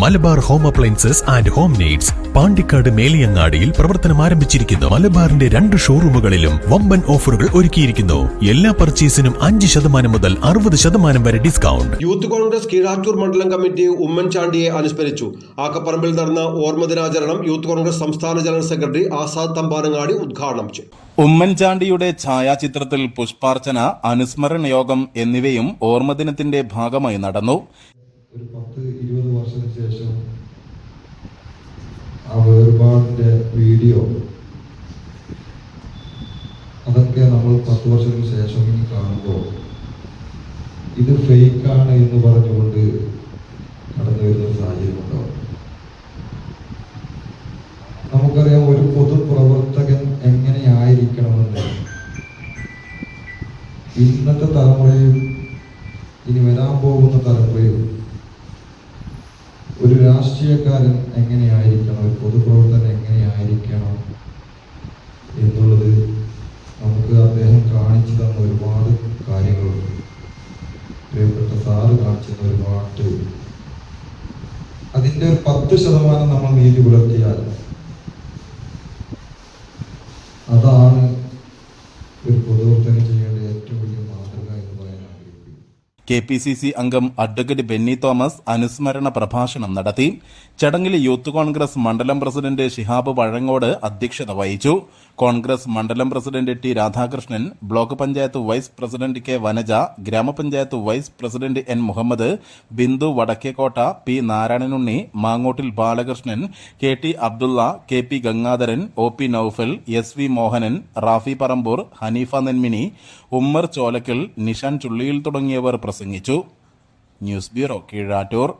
Malabar home appliances and home needs Pandikkad മേലിയങ്ങാടിയിൽ പ്രവർത്തനം ആരംഭിച്ചിരിക്കുന്നു. മലബാറിന്റെ രണ്ട് ഷോറൂമുകളിലും വമ്പൻ ഓഫറുകൾ ഒരുക്കിയിരിക്കുന്നു. എല്ലാ പർച്ചേസിനും അഞ്ച് ശതമാനം മുതൽ അറുപത് ശതമാനം വരെ ഡിസ്കൗണ്ട്. യൂത്ത് കോൺഗ്രസ് കീഴാറ്റൂർ മണ്ഡലം കമ്മിറ്റി ഉമ്മൻചാണ്ടിയെ അനുസ്മരിച്ചു. ആക്കപ്പറമ്പിൽ നടന്ന ഓർമ്മ ദിനാചരണം യൂത്ത് കോൺഗ്രസ് സംസ്ഥാന ജനറൽ സെക്രട്ടറി ആസാദ് തമ്പാനങ്ങാടി ഉദ്ഘാടനം ചെയ്തു. ഉമ്മൻചാണ്ടിയുടെ ഛായാചിത്രത്തിൽ പുഷ്പാർച്ചന അനുസ്മരണ യോഗം എന്നിവയും ഓർമ്മദിനത്തിന്റെ ഭാഗമായി നടന്നു. ഒരു പത്ത് ഇരുപത് വർഷത്തിന് ശേഷം വീഡിയോ. അതൊക്കെ നമ്മൾ പത്ത് വർഷത്തിന് ശേഷം ഇനി കാണുമ്പോൾ ഇത് ഫേക്കാണ് എന്ന് പറഞ്ഞുകൊണ്ട് കടന്നു വരുന്ന സാഹചര്യമുണ്ടോ സാഹചര്യം നമുക്കറിയാം ഒരു പൊതുപ്രവർത്തകൻ എങ്ങനെയായിരിക്കണമെന്ന്. ഇന്നത്തെ തലമുറയും ഒരു രാഷ്ട്രീയക്കാരൻ എങ്ങനെയായിരിക്കണം ഒരു പൊതുപ്രവർത്തകൻ എങ്ങനെയായിരിക്കണം എന്നുള്ളത് നമുക്ക് അദ്ദേഹം കാണിച്ചു തന്ന ഒരുപാട് കാര്യങ്ങളുണ്ട്. പ്രിയപ്പെട്ട സാറ് കാണിച്ചു തന്ന ഒരുപാട്. അതിന്റെ ഒരു പത്ത് ശതമാനം നമ്മൾ നീതി പുലർത്തിയാൽ കെ പി സി സി അംഗം അഡ്വക്കേറ്റ് ബെന്നി തോമസ് അനുസ്മരണ പ്രഭാഷണം നടത്തി. ചടങ്ങിൽ യൂത്ത് കോൺഗ്രസ് മണ്ഡലം പ്രസിഡന്റ് ഷിഹാബ് വഴങ്ങോട് അധ്യക്ഷത വഹിച്ചു. കോൺഗ്രസ് മണ്ഡലം president T Radhakrishnan block panchayat vice president K Vanaja ഗ്രാമപഞ്ചായത്ത് vice president N Muhammad Bindu Vadakkekotta P Narayananunni Mangottil Balakrishnan K T Abdulla K P Gangadharan O P Naufal S V Mohanan Rafi Parambur Hanifa Nenmini Ummer Cholakkal Nishan Chulliyil തുടങ്ങിയവർ പ്രസംഗിച്ചു. News bureau Keezhattoor.